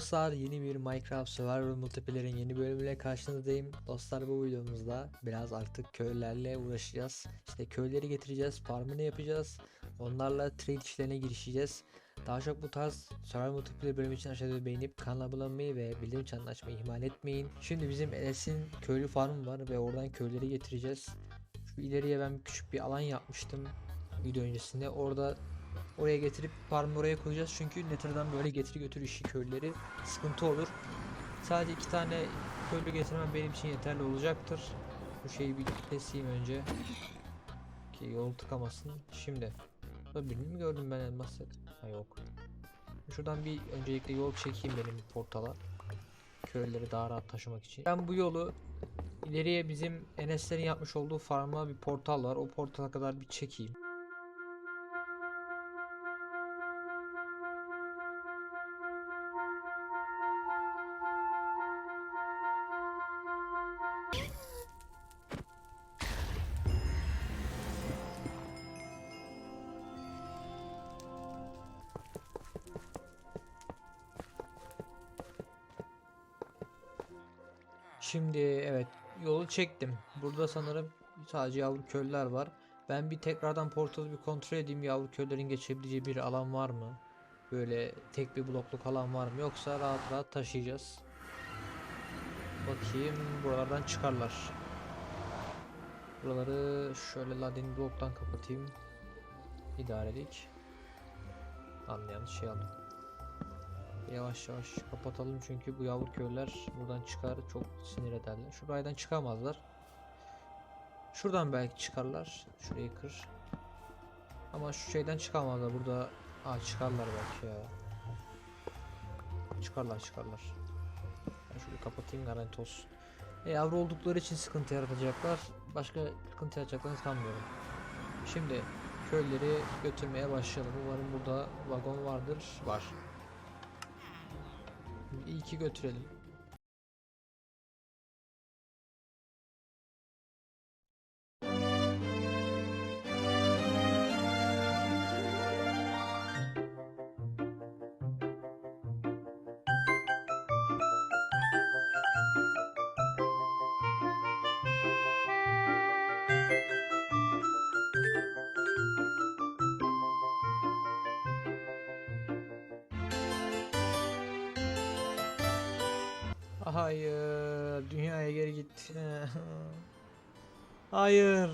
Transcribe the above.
Dostlar yeni bir Minecraft Survival Multiplayer'in yeni bölümüyle karşınızdayım. Dostlar bu videomuzda biraz artık köylerle uğraşacağız. İşte köyleri getireceğiz, farmını yapacağız. Onlarla trade işlerine girişeceğiz. Daha çok bu tarz Survival Multiplayer bölümü için aşağıda beğenip kanala abone olmayı ve bildirim çanını açmayı ihmal etmeyin. Şimdi bizim Enes'in köylü farmı var ve oradan köyleri getireceğiz. Şu ileriye ben küçük bir alan yapmıştım video öncesinde. Orada Oraya getirip farmı oraya koyacağız çünkü Nether'dan böyle getir götür işi köylüleri sıkıntı olur. Sadece iki tane köylü getirmem benim için yeterli olacaktır. Bu şeyi bir keseyim önce. Ki yol tıkamasın. Şimdi. Birini mi gördüm ben elmas? Ha yok. Şuradan bir öncelikle yol çekeyim benim portala. Köylüleri daha rahat taşımak için. Ben bu yolu ileriye bizim Enes'lerin yapmış olduğu farma bir portal var. O portala kadar bir çekeyim. Şimdi evet yolu çektim. Burada sanırım sadece yavru köylüler var. Ben bir tekrardan portalı bir kontrol edeyim yavru köylerin geçebileceği bir alan var mı? Böyle tek bir blokluk alan var mı? Yoksa rahat rahat taşıyacağız. Bakayım buralardan çıkarlar. Buraları şöyle ladin bloktan kapatayım. İdarelik. Anlayan şey aldım. Yavaş yavaş kapatalım çünkü bu yavru köyler buradan çıkar çok sinir ederler. Şuradan çıkamazlar. Şuradan belki çıkarlar. Şurayı kır. Ama şu şeyden çıkamazlar. Burada Aa, çıkarlar belki ya. Çıkarlar çıkarlar. Ben şurayı kapatayım garanti olsun. E, yavru oldukları için sıkıntı yaratacaklar. Başka sıkıntı yaratacaklarını sanmıyorum. Şimdi köyleri götürmeye başlayalım. Umarım burada vagon vardır. Var. İyi ki götürelim. Hayır, dünyaya geri gitti. Hayır.